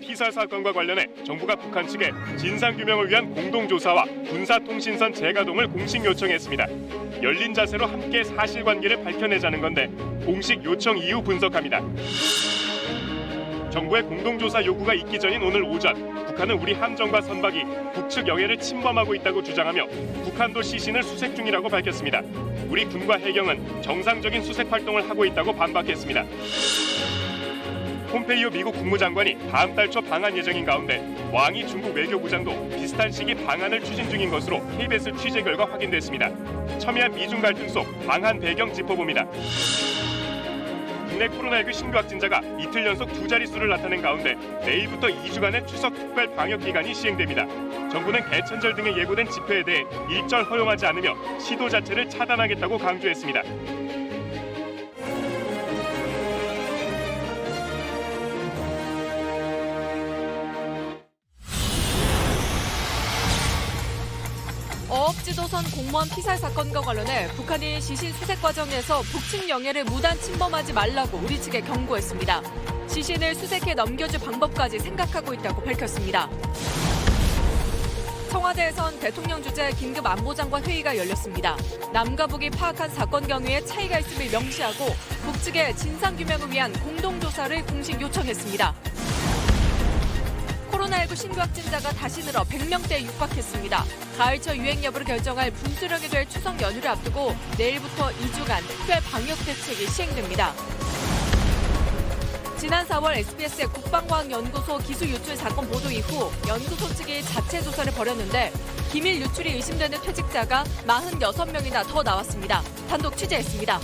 피살 사건과 관련해 정부가 북한 측에 진상 규명을 위한 공동 조사와 군사 통신선 재가동을 공식 요청했습니다. 열린 자세로 함께 사실관계를 밝혀내자는 건데 공식 요청 이후 분석합니다. 정부의 공동조사 요구가 있기 전인 오늘 오전 북한은 우리 함정과 선박이 북측 영해를 침범하고 있다고 주장하며 북한도 시신을 수색 중이라고 밝혔습니다. 우리 군과 해경은 정상적인 수색 활동을 하고 있다고 반박했습니다. 폼페이오 미국 국무장관이 다음 달 초 방한 예정인 가운데 왕이 중국 외교부장도 비슷한 시기 방한을 추진 중인 것으로 KBS 취재 결과 확인됐습니다. 첨예한 미중 갈등 속 방한 배경 짚어봅니다. 국내 코로나19 신규 확진자가 이틀 연속 두 자릿수를 나타낸 가운데 내일부터 2주간의 추석 특별 방역 기간이 시행됩니다. 정부는 개천절 등에 예고된 집회에 대해 일절 허용하지 않으며 시도 자체를 차단하겠다고 강조했습니다. 어업지도선 공무원 피살 사건과 관련해 북한이 시신 수색 과정에서 북측 영해를 무단 침범하지 말라고 우리 측에 경고했습니다. 시신을 수색해 넘겨줄 방법까지 생각하고 있다고 밝혔습니다. 청와대에선 대통령 주재 긴급 안보장관 회의가 열렸습니다. 남과 북이 파악한 사건 경위에 차이가 있음을 명시하고 북측의 진상 규명을 위한 공동 조사를 공식 요청했습니다. 코로나19 신규 확진자가 다시 늘어 100명대에 육박했습니다. 가을철 유행 여부를 결정할 분수령이 될 추석 연휴를 앞두고 내일부터 2주간 특별 방역 대책이 시행됩니다. 지난 4월 SBS의 국방과학연구소 기술 유출 사건 보도 이후 연구소 측이 자체 조사를 벌였는데 기밀 유출이 의심되는 퇴직자가 46명이나 더 나왔습니다. 단독 취재했습니다.